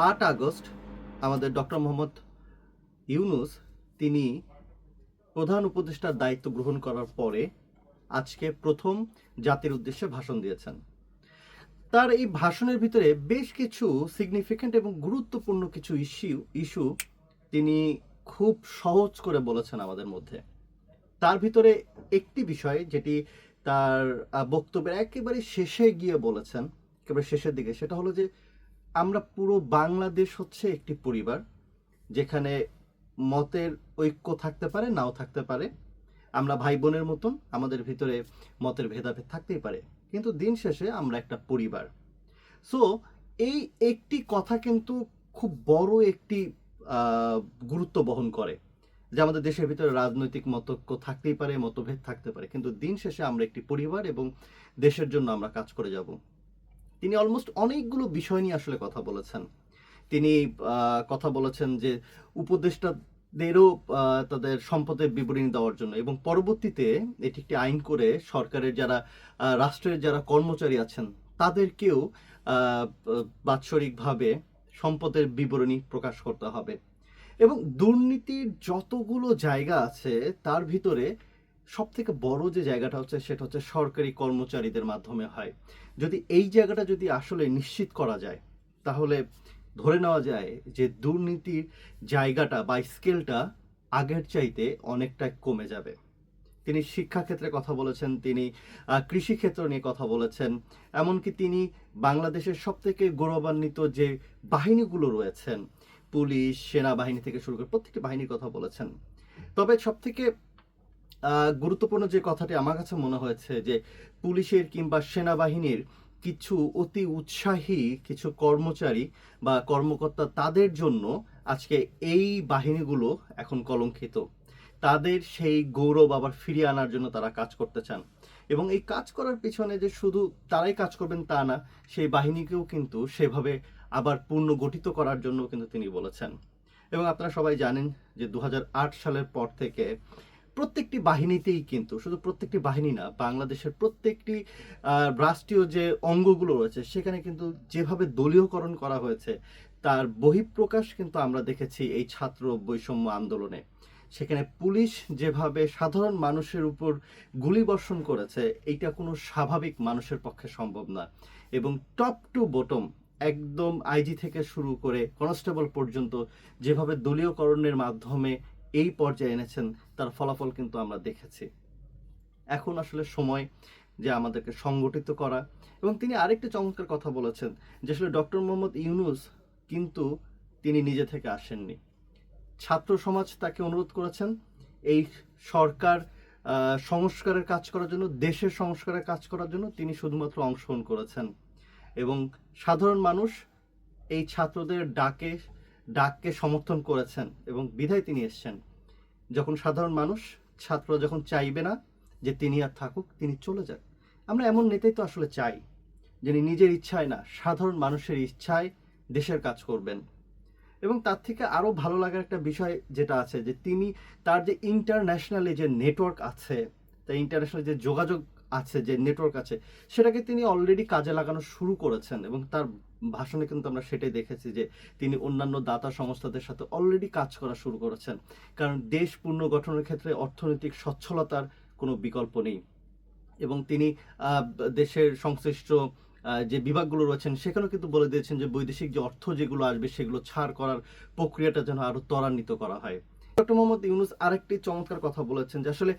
আট আগস্ট আমাদের ডক্টর মোহাম্মদ ইউনুস, তিনি প্রধান উপদেষ্টার দায়িত্ব গ্রহণ করার পরে আজকে প্রথম জাতির উদ্দেশ্যে ভাষণ দিয়েছেন। তার এই ভাষণের ভিতরে বেশ কিছু সিগনিফিক্যান্ট এবং গুরুত্বপূর্ণ কিছু ইস্যু ইস্যু তিনি খুব সহজ করে বলেছেন আমাদের মধ্যে। তার ভিতরে একটি বিষয় যেটি তার বক্তব্যের একেবারে শেষে গিয়ে বলেছেন, একেবারে শেষের দিকে, সেটা হলো যে আমরা পুরো বাংলাদেশ হচ্ছে একটি পরিবার, যেখানে মতের ঐক্য থাকতে পারে, নাও থাকতে পারে। আমরা ভাই বোনের মতন, আমাদের ভিতরে মতের ভেদাভেদ থাকতেই পারে। কিন্তু দিন শেষে আমরা একটা পরিবার। সো এই একটি কথা কিন্তু খুব বড় একটি গুরুত্ব বহন করে। যে আমাদের দেশের ভিতরে রাজনৈতিক মতক্য থাকতেই পারে, মতভেদ থাকতে পারে। কিন্তু দিন শেষে আমরা একটি পরিবার এবং দেশের জন্য আমরা কাজ করে যাব। তিনি অলমোস্ট অনেকগুলো বিষয় নিয়ে আসলে কথা বলেছেন। তিনি কথা বলেছেন যে উপদেষ্টাদেরও তাদের সম্পদের বিবরণী দেওয়ার জন্য এবং পরবর্তীতে এটি একটি আইন করে সরকারের যারা রাষ্ট্রের যারা কর্মচারী আছেন, তাদেরকেও বাৎসরিকভাবে সম্পদের বিবরণী প্রকাশ করতে হবে। এবং দুর্নীতির যতগুলো জায়গা আছে, তার ভিতরে সব থেকে বড় যে জায়গাটা হচ্ছে, সেটা হচ্ছে সরকারি কর্মচারীদের মাধ্যমে হয়। যদি এই জায়গাটা যদি আসলে নিশ্চিত করা যায়, তাহলে ধরে নেওয়া যায় যে দুর্নীতির জায়গাটা বা স্কেলটা আগের চাইতে অনেকটা কমে যাবে। তিনি শিক্ষাক্ষেত্রে কথা বলেছেন, তিনি কৃষিক্ষেত্র নিয়ে কথা বলেছেন, এমনকি তিনি বাংলাদেশের সব থেকে গৌরবান্বিত যে বাহিনীগুলো রয়েছেন, পুলিশ, সেনাবাহিনী থেকে শুরু করে প্রত্যেকটি বাহিনীর কথা বলেছেন। তবে সব থেকে গুরুত্বপূর্ণ যে কথাটি আমার কাছে মনে হয়েছে যে পুলিশের কিংবা সেনাবাহিনীর কিছু অতি উৎসাহী কিছু কর্মচারী বা কর্মকর্তা তাদের জন্য আজকে এই বাহিনীগুলো এখন কলঙ্কিত। তাদের সেই গৌরব আবার ফিরিয়ে আনার জন্য তারা কাজ করতে চান। এবং এই কাজ করার পিছনে যে শুধু তারাই কাজ করবেন তা না, সেই বাহিনীকেও কিন্তু সেভাবে আবার পুনর্গঠিত করার জন্য কিন্তু তিনি বলেছেন। এবং আপনারা সবাই জানেন যে দু হাজার আট সালের পর থেকে প্রত্যেকটি বাহিনীতেই কিন্তু, শুধু প্রত্যেকটি বাহিনী না, বাংলাদেশের প্রত্যেকটি রাষ্ট্রীয় যে অঙ্গগুলো রয়েছে, সেখানে কিন্তু যেভাবে দলীয়করণ করা হয়েছে, তার বহিঃপ্রকাশ কিন্তু আমরা দেখেছি এই ছাত্র বৈষম্য আন্দোলনে। সেখানে পুলিশ যেভাবে সাধারণ মানুষের উপর গুলি বর্ষণ করেছে, এইটা কোনো স্বাভাবিক মানুষের পক্ষে সম্ভব না। এবং টপ টু বটম, একদম আইজি থেকে শুরু করে কনস্টেবল পর্যন্ত যেভাবে দলীয়করণের মাধ্যমে এই পর্যায়ে এনেছেন, তার ফলাফল কিন্তু আমরা দেখেছি। এখন আসলে সময় যে আমাদেরকে সংগঠিত করা এবং তিনি আরেকটি চমৎকার কথা বলেছেন যে আসলে ডক্টর মোহাম্মদ ইউনুস কিন্তু তিনি নিজে থেকে আসেননি। ছাত্র সমাজ তাকে অনুরোধ করেছেন এই সরকার সংস্কারের কাজ করার জন্য, দেশের সংস্কারের কাজ করার জন্য তিনি শুধুমাত্র অংশগ্রহণ করেছেন এবং সাধারণ মানুষ এই ছাত্রদের ডাকে ডাককে সমর্থন করেছেন এবং বিধায় তিনি এসছেন। যখন সাধারণ মানুষ ছাত্র যখন চাইবে না যে তিনি আর থাকুক, তিনি চলে যান। আমরা এমন নেতাই তো আসলে চাই, যিনি নিজের ইচ্ছায় না, সাধারণ মানুষের ইচ্ছায় দেশের কাজ করবেন। এবং তার থেকে আরও ভালো লাগার একটা বিষয় যেটা আছে, যে তিনি তার যে ইন্টারন্যাশনালি যে নেটওয়ার্ক আছে তার ইন্টারন্যাশনাল যে যোগাযোগ আছে, যে নেটওয়ার্ক আছে, সেটাকে তিনি অলরেডি কাজে লাগানো শুরু করেছেন এবং তার ভাষণে কিন্তু আমরা সেটাই দেখেছি যে তিনি অন্যান্য দাতা সংস্থাদের সাথে অলরেডি কাজ করা শুরু করেছেন। কারণ দেশ পুনর্গঠনের ক্ষেত্রে অর্থনৈতিক সচ্ছলতার কোনো বিকল্প নেই এবং তিনি দেশের সংশ্লিষ্ট যে বিভাগগুলো রয়েছেন, সেখানেও কিন্তু বলে দিয়েছেন যে বৈদেশিক যে অর্থ যেগুলো আসবে, সেগুলো ছাড় করার প্রক্রিয়াটা যেন আরও ত্বরান্বিত করা হয়। ডক্টর মোহাম্মদ ইউনুস আরেকটি চমৎকার কথা বলেছেন যে আসলে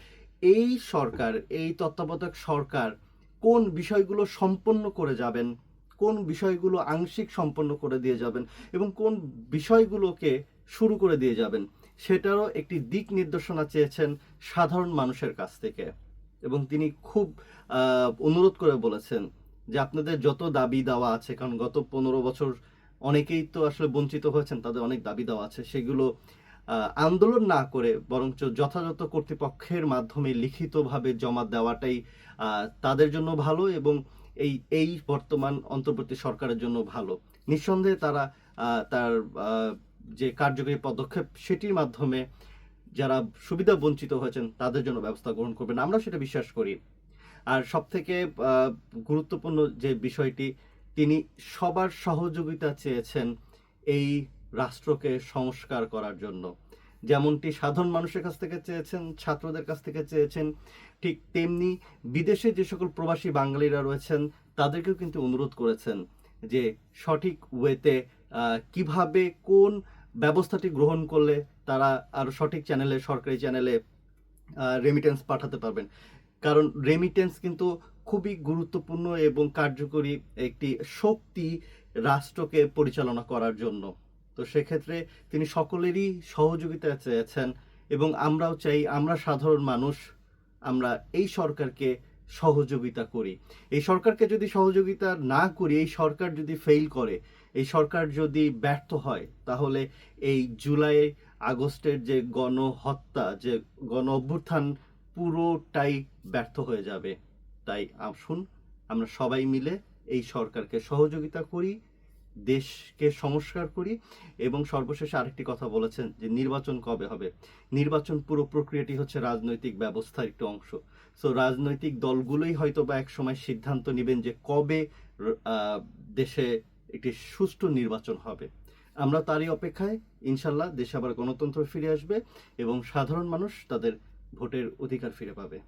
এই সরকার, এই তত্ত্বাবধায়ক সরকার কোন বিষয়গুলো সম্পন্ন করে যাবেন, কোন বিষয়গুলো আংশিক সম্পন্ন করে দিয়ে যাবেন এবং কোন বিষয়গুলোকে শুরু করে দিয়ে যাবেন সেটারও একটি দিক নির্দেশনা চেয়েছেন সাধারণ মানুষের কাছ থেকে। এবং তিনি খুব অনুরোধ করে বলেছেন যে আপনাদের যত দাবি দেওয়া আছে, কারণ গত পনেরো বছর অনেকেই তো আসলে বঞ্চিত হয়েছেন, তাদের অনেক দাবি দেওয়া আছে, সেগুলো আন্দোলন না করে বরঞ্চ যথাযথ কর্তৃপক্ষের মাধ্যমে লিখিতভাবে জমা দেওয়াটাই তাদের জন্য ভালো এবং এই এই বর্তমান অন্তর্বর্তী সরকারের জন্য ভালো। নিঃসন্দেহে তারা তার যে কার্যকরী পদক্ষেপ সেটির মাধ্যমে যারা সুবিধা বঞ্চিত হয়েছেন তাদের জন্য ব্যবস্থা গ্রহণ করবেন আমরা সেটা বিশ্বাস করি। আর সব থেকে গুরুত্বপূর্ণ যে বিষয়টি, তিনি সবার সহযোগিতা চেয়েছেন এই রাষ্ট্রকে সংস্কার করার জন্য। যেমনটি সাধারণ মানুষের কাছ থেকে চেয়েছেন, ছাত্রদের কাছ থেকে চেয়েছেন, ঠিক তেমনি বিদেশে যে সকল প্রবাসী বাঙালিরা রয়েছেন, তাদেরকেও কিন্তু অনুরোধ করেছেন যে সঠিক ওয়েতে কীভাবে কোন ব্যবস্থাটি গ্রহণ করলে তারা আরও সঠিক চ্যানেলে, সরকারি চ্যানেলে রেমিটেন্স পাঠাতে পারবেন। কারণ রেমিটেন্স কিন্তু খুবই গুরুত্বপূর্ণ এবং কার্যকরী একটি শক্তি রাষ্ট্রকে পরিচালনা করার জন্য। তো সেক্ষেত্রে তিনি সকলেরই সহযোগিতা চেয়েছেন এবং আমরাও চাই আমরা সাধারণ মানুষ, আমরা এই সরকারকে সহযোগিতা করি। এই সরকারকে যদি সহযোগিতা না করি, এই সরকার যদি ফেল করে, এই সরকার যদি ব্যর্থ হয়, তাহলে এই জুলাই, আগস্টের যে গণহত্যা, যে গণ অভ্যুত্থান পুরোটাই ব্যর্থ হয়ে যাবে। তাই আসুন, আমরা সবাই মিলে এই সরকারকে সহযোগিতা করি দেশকে সংস্কার করি এবং সর্বশেষ আরেকটি কথা বলেছেন যে নির্বাচন কবে হবে? নির্বাচন পুরো প্রক্রিয়াটি হচ্ছে রাজনৈতিক ব্যবস্থার একটি অংশ। সো রাজনৈতিক দলগুলোই হয়তো বা এক সময় সিদ্ধান্ত নেবেন যে কবে দেশে একটি সুষ্ঠু নির্বাচন হবে। আমরা তারই অপেক্ষায়, ইনশাল্লাহ দেশে আবার গণতন্ত্র ফিরে আসবে এবং সাধারণ মানুষ তাদের ভোটের অধিকার ফিরে পাবে।